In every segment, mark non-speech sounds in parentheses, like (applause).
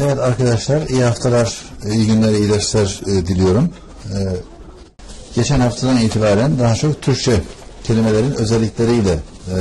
Evet arkadaşlar iyi haftalar, iyi günler, iyi dersler e, diliyorum. E, geçen haftadan itibaren daha çok Türkçe kelimelerin özellikleriyle e,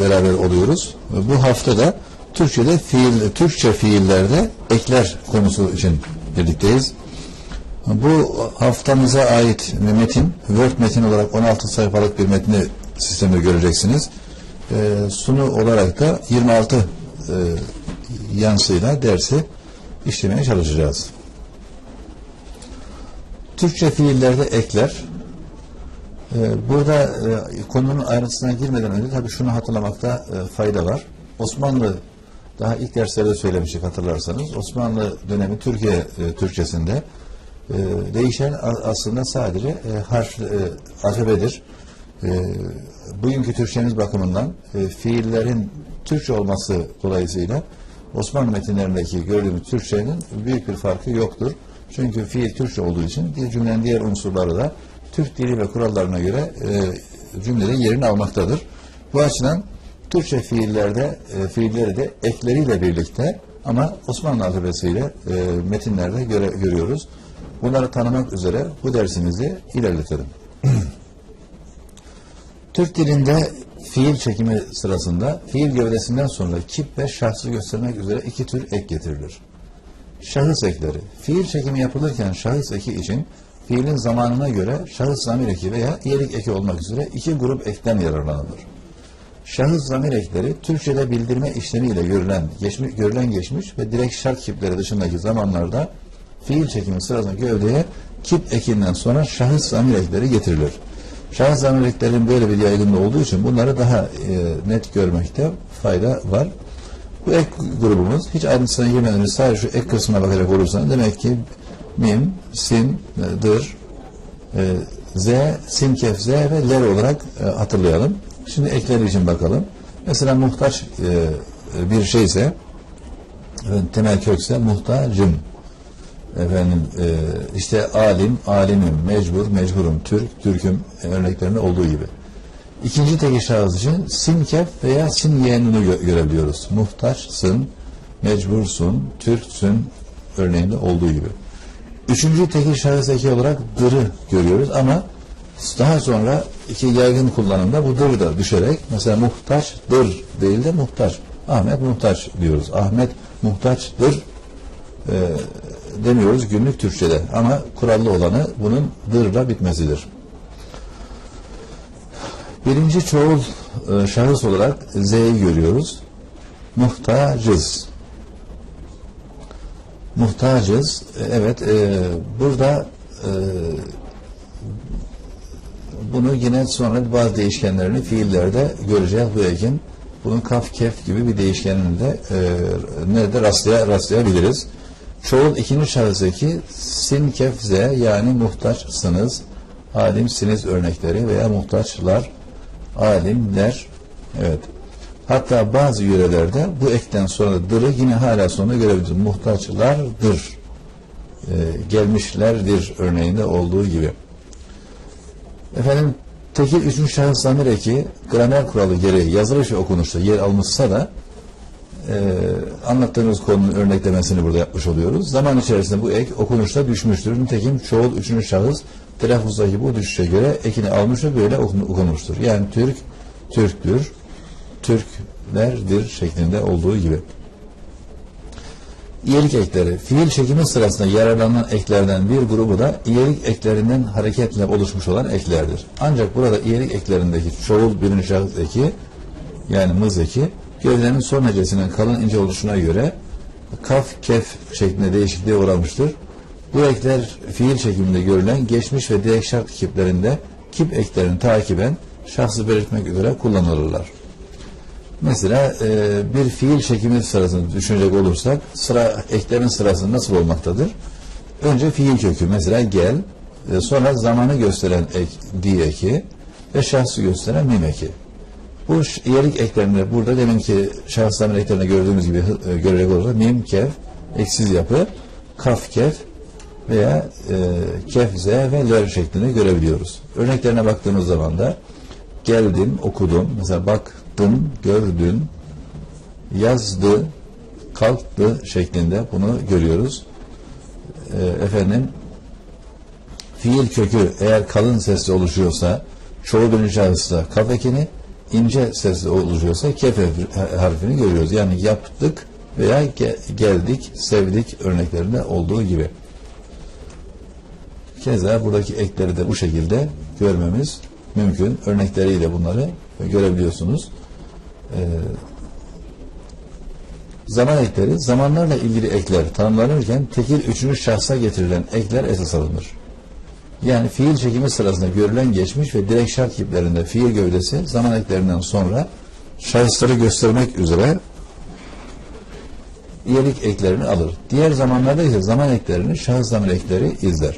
beraber oluyoruz. Bu haftada Türkçe'de fiil, Türkçe fiillerde ekler konusu için birlikteyiz. Bu haftamıza ait metin, Word metin olarak 16 sayfalık bir metni sistemde göreceksiniz. Sunu olarak da 26 e, yansıyla dersi işlemeye çalışacağız. Türkçe fiillerde ekler. E, burada e, konunun ayrıntısına girmeden önce tabii şunu hatırlamakta e, fayda var. Osmanlı daha ilk derslerde söylemiştik hatırlarsanız. Osmanlı dönemi Türkiye e, Türkçesinde değişen aslında sadece harf alfabedir. Bugünkü Türkçemiz bakımından fiillerin Türkçe olması dolayısıyla Osmanlı metinlerindeki gördüğümüz Türkçenin büyük bir farkı yoktur. Çünkü fiil Türkçe olduğu için bir cümlenin diğer unsurları da Türk dili ve kurallarına göre e, cümlelerin yerini almaktadır. Bu açıdan Türkçe fiillerde e, fiilleri de ekleriyle birlikte ama Osmanlı alfabesiyle e, metinlerde göre, görüyoruz. Bunları tanımak üzere bu dersimizi ilerletelim. (clears throat) Türk dilinde fiil çekimi sırasında fiil gövdesinden sonra kip ve şahsı göstermek üzere iki tür ek getirilir. Şahıs ekleri. Fiil çekimi yapılırken şahıs eki için fiilin zamanına göre şahıs zamir eki veya iyelik eki olmak üzere iki grup ekten yararlanılır. Şahıs zamir ekleri Türkçe'de bildirme işlemiyle görülen, geçmiş, görülen geçmiş ve direkt şart kipleri dışındaki zamanlarda fiil çekimi sırasında gövdeye kip ekinden sonra şahıs zamir ekleri getirilir. Şahıs eklerinin böyle bir yaygınlığı olduğu için bunları daha e, net görmekte fayda var. Bu ek grubumuz hiç ayrıntısına girmeden önce sadece şu ek kısmına bakarak olursanız demek ki mim, sin, e, dır, e, z, sin, kef, z ve ler olarak e, hatırlayalım. Şimdi ekler için bakalım. Mesela muhtaç e, bir şeyse temel kökse muhtacım. Efendim e, işte alim, alimim, mecbur, mecburum, Türk, Türk'üm örneklerinde olduğu gibi. İkinci teki şahıs için sin kef veya sin yeğenini gö- görebiliyoruz. Muhtaçsın, mecbursun, Türksün örneğinde olduğu gibi. Üçüncü teki şahıs eki olarak dırı görüyoruz ama daha sonra iki yaygın kullanımda bu dır da düşerek mesela muhtaç dır değil de muhtaç. Ahmet muhtaç diyoruz. Ahmet muhtaçdır e, demiyoruz günlük Türkçe'de ama kurallı olanı bunun dırla bitmesidir. Birinci çoğul e, şahıs olarak Z'yi görüyoruz. Muhtacız. Muhtacız. E, Evet, e, burada e, bunu yine sonra bazı değişkenlerini fiillerde göreceğiz bu ekin. Bunun kaf, kef gibi bir değişkenini de e, nerede rastlaya, rastlayabiliriz. Çoğul ikinci şahıs eki sin, kef, z yani muhtaçsınız, alimsiniz örnekleri veya muhtaçlar, alimler. Evet. Hatta bazı yörelerde bu ekten sonra dırı yine hala sonra görebiliriz. Muhtaçlardır. E, gelmişlerdir örneğinde olduğu gibi. Efendim tekil üçüncü şahıs zamir eki gramer kuralı gereği yazılış ve okunuşta yer almışsa da e, anlattığımız konunun örneklemesini burada yapmış oluyoruz. Zaman içerisinde bu ek okunuşta düşmüştür. Nitekim çoğul üçüncü şahıs telaffuzdaki bu düşüşe göre ekini almış ve böyle okun- okunmuştur. Yani Türk, Türktür, Türklerdir şeklinde olduğu gibi. İyelik ekleri, fiil çekimi sırasında yararlanan eklerden bir grubu da iyelik eklerinden hareketle oluşmuş olan eklerdir. Ancak burada iyelik eklerindeki çoğul birinci şahıs eki, yani mız eki, gövdenin son hecesinin kalın ince oluşuna göre kaf, kef şeklinde değişikliğe uğramıştır. Bu ekler fiil çekiminde görülen geçmiş ve direkt şart kiplerinde kip eklerini takiben şahsı belirtmek üzere kullanılırlar. Mesela e, bir fiil çekimi sırasını düşünecek olursak sıra eklerin sırası nasıl olmaktadır? Önce fiil kökü mesela gel, e, sonra zamanı gösteren ek, di eki ve şahsı gösteren mim eki. Bu iyelik eklerinde burada deminki şahısların eklerinde gördüğümüz gibi e, görecek olursak mim, kef, eksiz yapı, kaf, kef veya e, kef, z ve ler şeklinde görebiliyoruz. Örneklerine baktığımız zaman da geldim, okudum, mesela baktın, gördün, yazdı, kalktı şeklinde bunu görüyoruz. Ee, efendim fiil kökü eğer kalın sesle oluşuyorsa çoğu birinci şahısta kaf ekini ince sesle oluşuyorsa kef harfini görüyoruz. Yani yaptık veya ge- geldik, sevdik örneklerinde olduğu gibi. Keza buradaki ekleri de bu şekilde görmemiz mümkün. Örnekleriyle bunları görebiliyorsunuz. Ee, zaman ekleri, zamanlarla ilgili ekler tanımlanırken tekil üçüncü şahsa getirilen ekler esas alınır. Yani fiil çekimi sırasında görülen geçmiş ve direkt şart kiplerinde fiil gövdesi zaman eklerinden sonra şahısları göstermek üzere iyelik eklerini alır. Diğer zamanlarda ise zaman eklerini şahıs zaman ekleri izler.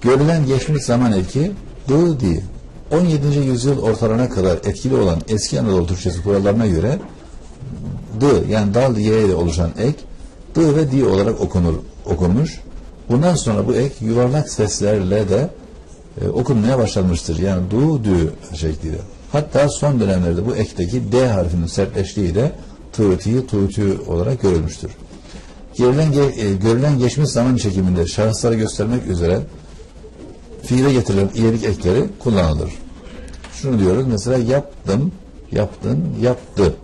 Görülen geçmiş zaman eki du di. 17. yüzyıl ortalarına kadar etkili olan eski Anadolu Türkçesi kurallarına göre d yani dal y ile oluşan ek d ve di olarak okunur okunmuş. Bundan sonra bu ek yuvarlak seslerle de e, okunmaya başlanmıştır. Yani du dü şekliyle. Hatta son dönemlerde bu ekteki d harfinin sertleştiğiyle tığ tuğtü olarak görülmüştür. Görülen, ge- e, görülen geçmiş zaman çekiminde şahısları göstermek üzere fiile getirilen iyilik ekleri kullanılır. Şunu diyoruz mesela yaptım, yaptın, yaptı.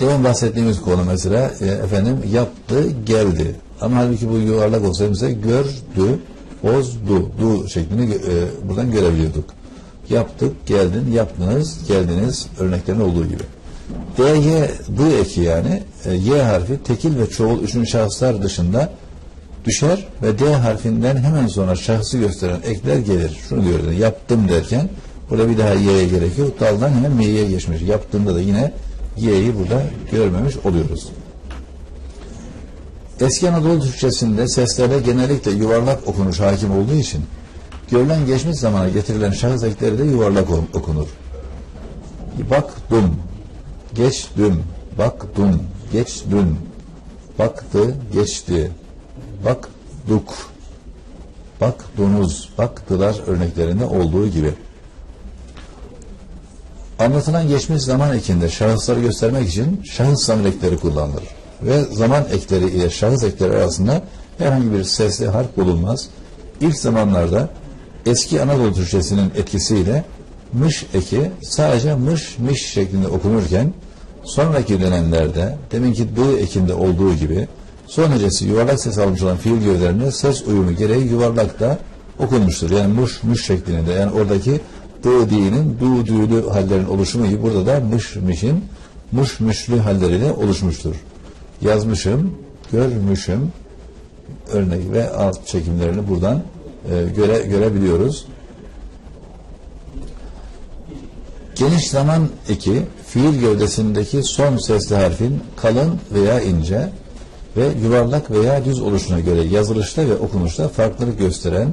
Demin bahsettiğimiz konu mesela e, efendim yaptı, geldi. Ama halbuki bu yuvarlak olsaydı mesela gördü, bozdu, du şeklini e, buradan görebiliyorduk. Yaptık, geldin, yaptınız, geldiniz örneklerin olduğu gibi. D, Y, D eki yani e, Y harfi tekil ve çoğul üçüncü şahıslar dışında düşer ve D harfinden hemen sonra şahsı gösteren ekler gelir. Şunu diyoruz yaptım derken burada bir daha Y'ye gerek yok. Daldan hemen M'ye geçmiş. Yaptığında da yine Y'yi burada görmemiş oluyoruz. Eski Anadolu Türkçesinde seslerde genellikle yuvarlak okunuş hakim olduğu için görülen geçmiş zamana getirilen şahıs ekleri de yuvarlak ok- okunur. Baktım, geçtim, baktım, geçtim, baktı, geçti, baktık, baktunuz, baktılar örneklerinde olduğu gibi. Anlatılan geçmiş zaman ekinde şahısları göstermek için şahıs ekleri kullanılır. Ve zaman ekleri ile şahıs ekleri arasında herhangi bir sesli harf bulunmaz. İlk zamanlarda eski Anadolu Türkçesinin etkisiyle mış eki sadece mış miş şeklinde okunurken sonraki dönemlerde deminki dı ekinde olduğu gibi son hecesi yuvarlak ses almış olan fiil gövdelerinde ses uyumu gereği yuvarlak da okunmuştur. Yani muş muş şeklinde yani oradaki dı di'nin du dü'lü hallerin oluşumu gibi burada da mış mişin muş müşlü halleriyle oluşmuştur. Yazmışım, görmüşüm örnek ve alt çekimlerini buradan e, göre, görebiliyoruz. Geniş zaman eki fiil gövdesindeki son sesli harfin kalın veya ince ve yuvarlak veya düz oluşuna göre yazılışta ve okunuşta farklılık gösteren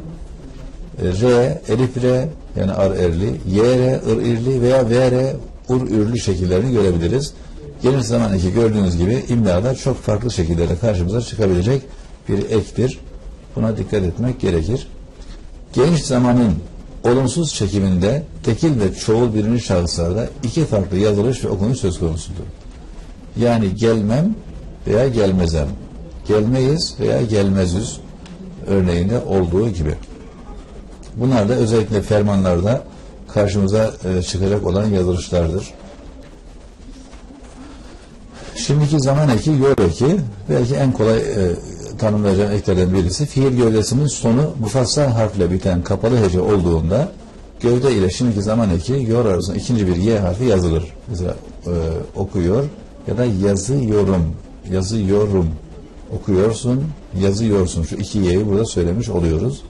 e, R, elif R yani ar erli, Y R, ır irli veya V R, ur ürlü şekillerini görebiliriz. Geniş zaman eki gördüğünüz gibi imlada çok farklı şekillerde karşımıza çıkabilecek bir ektir. Buna dikkat etmek gerekir. Geniş zamanın olumsuz çekiminde tekil ve çoğul birinci şahıslarda iki farklı yazılış ve okunuş söz konusudur. Yani gelmem veya gelmezem, gelmeyiz veya gelmezüz örneğinde olduğu gibi. Bunlar da özellikle fermanlarda karşımıza e, çıkacak olan yazılışlardır. Şimdiki zaman eki, yol eki belki en kolay e, tanımlayacağım eklerden birisi fiil gövdesinin sonu mufassal harfle biten kapalı hece olduğunda gövde ile şimdiki zaman eki yor arasında ikinci bir y harfi yazılır. Mesela e, okuyor ya da yazıyorum, yazıyorum, okuyorsun, yazıyorsun. Şu iki y'yi burada söylemiş oluyoruz.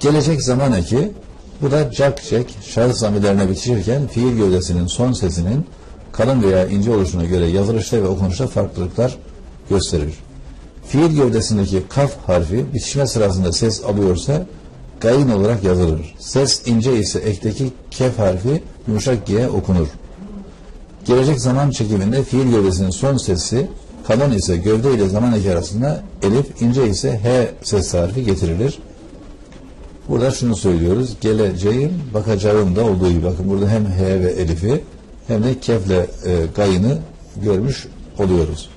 Gelecek zaman eki bu da cak cek şahıs zamirlerine bitişirken fiil gövdesinin son sesinin kalın veya ince oluşuna göre yazılışta ve okunuşta farklılıklar gösterir. Fiil gövdesindeki kaf harfi bitişme sırasında ses alıyorsa gayin olarak yazılır. Ses ince ise ekteki kef harfi yumuşak G okunur. Gelecek zaman çekiminde fiil gövdesinin son sesi kalın ise gövde ile zaman eki arasında elif, ince ise H ses harfi getirilir. Burada şunu söylüyoruz. Geleceğim, bakacağım da olduğu gibi. Bakın burada hem H ve Elif'i hem de kefle e, gayını görmüş oluyoruz.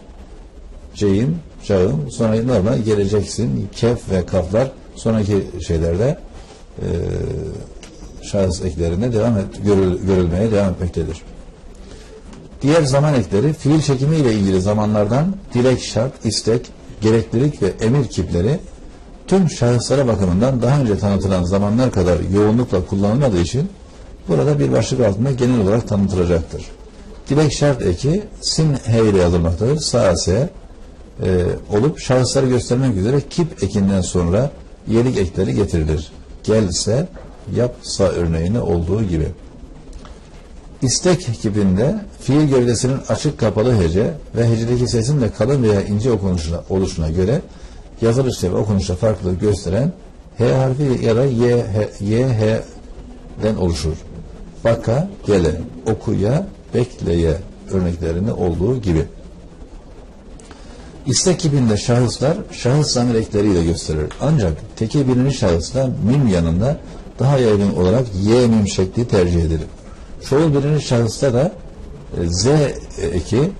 Ceyin, cağım, sonra normal geleceksin, kef ve kaflar sonraki şeylerde e, şahıs eklerine devam et, görül, görülmeye devam etmektedir. Diğer zaman ekleri fiil çekimi ile ilgili zamanlardan dilek, şart, istek, gereklilik ve emir kipleri tüm şahıslara bakımından daha önce tanıtılan zamanlar kadar yoğunlukla kullanılmadığı için burada bir başlık altında genel olarak tanıtılacaktır. Dilek şart eki sin he ile yazılmaktadır. Sağ s e, olup şahısları göstermek üzere kip ekinden sonra yelik ekleri getirilir. Gelse yapsa örneğine olduğu gibi. İstek kipinde fiil gövdesinin açık kapalı hece ve hecedeki sesin de kalın veya ince okunuşuna, oluşuna göre yazılışta ve okunuşta farklılık gösteren H harfi ya da Y, H, Y, H'den oluşur. Baka, gele, okuya, bekleye örneklerinde olduğu gibi. İstek kipinde şahıslar şahıs zamir gösterir. Ancak teki birinci şahısla mim yanında daha yaygın olarak Y mim şekli tercih edilir. Çoğul birinci şahısta da e, Z eki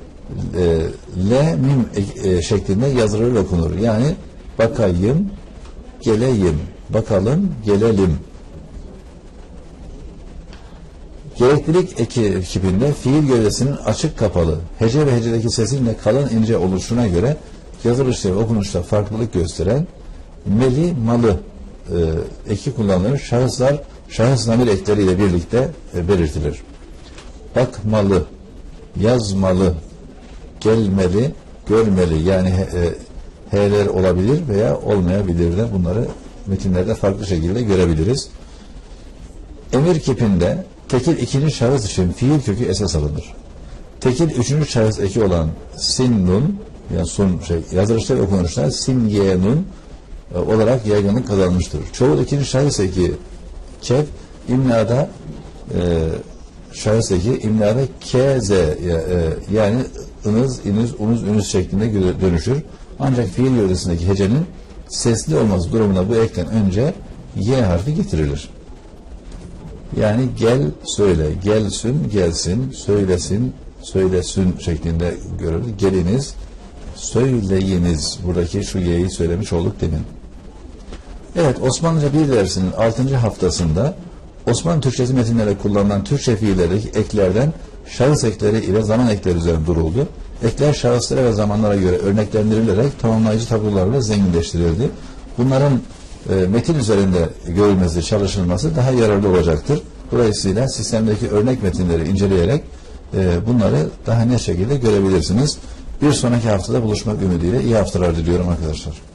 e, L mim ek- e, şeklinde yazılır okunur. Yani bakayım, geleyim, bakalım, gelelim. Gereklilik eki ekibinde fiil gövdesinin açık kapalı, hece ve hecedeki sesin de kalın ince oluşuna göre yazılışta ve okunuşta farklılık gösteren meli malı e, eki kullanılır. Şahıslar şahıs namir ekleriyle birlikte e, belirtilir. Bakmalı, yazmalı, gelmeli, görmeli yani e, olabilir veya olmayabilir de bunları metinlerde farklı şekilde görebiliriz. Emir kipinde tekil ikinci şahıs için fiil kökü esas alınır. Tekil üçüncü şahıs eki olan sin nun yani sun şey yazılışta ve okunuşta sin ye nun e, olarak yaygınlık kazanmıştır. Çoğu ikinci şahıs eki kef imlada e, şahıs eki imlada ya- e, yani ınız, iniz, unuz, ünüz şeklinde dönüşür. Ancak fiil gövdesindeki hecenin sesli olması durumunda bu ekten önce y harfi getirilir. Yani gel söyle, gelsün, gelsin, söylesin, söylesin şeklinde görülür. Geliniz, söyleyiniz. Buradaki şu y'yi söylemiş olduk demin. Evet, Osmanlıca bir dersinin 6. haftasında Osmanlı Türkçesi metinlerde kullanılan Türkçe fiilleri eklerden şahıs ekleri ile zaman ekleri üzerine duruldu. Ekler şahıslara ve zamanlara göre örneklendirilerek tamamlayıcı tablolarla zenginleştirildi. Bunların e, metin üzerinde görülmesi, çalışılması daha yararlı olacaktır. Dolayısıyla sistemdeki örnek metinleri inceleyerek e, bunları daha net şekilde görebilirsiniz. Bir sonraki haftada buluşmak ümidiyle iyi haftalar diliyorum arkadaşlar.